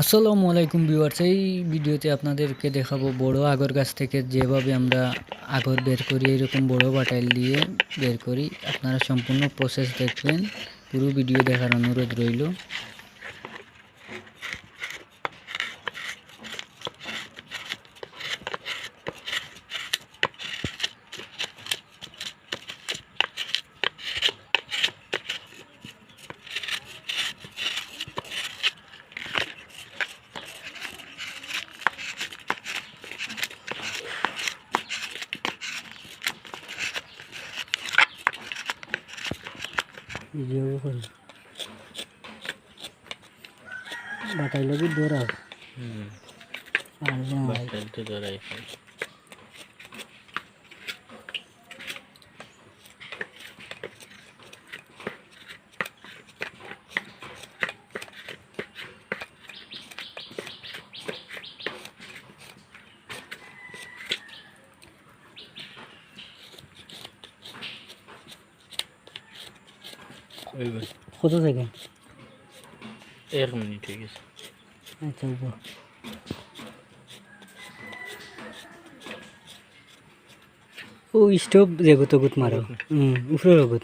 আসসালামু আলাইকুম ভিউয়ার্স, এই ভিডিওতে আপনাদেরকে দেখাবো বড় আগর গাছ থেকে যেভাবে আমরা আগর বের করি এরকম বড় বাটাইল দিয়ে বের করি। আপনারা সম্পূর্ণ প্রসেস দেখবেন, পুরো ভিডিও দেখার অনুরোধ রইল। ভিডিও করি বাটাইল কি দৌড়া কত সেকেন্ড এক মিনিট হয়ে গেছে আচ্ছা উপর ও স্টোভ জগত গুত মারো। হুম উপরে রগত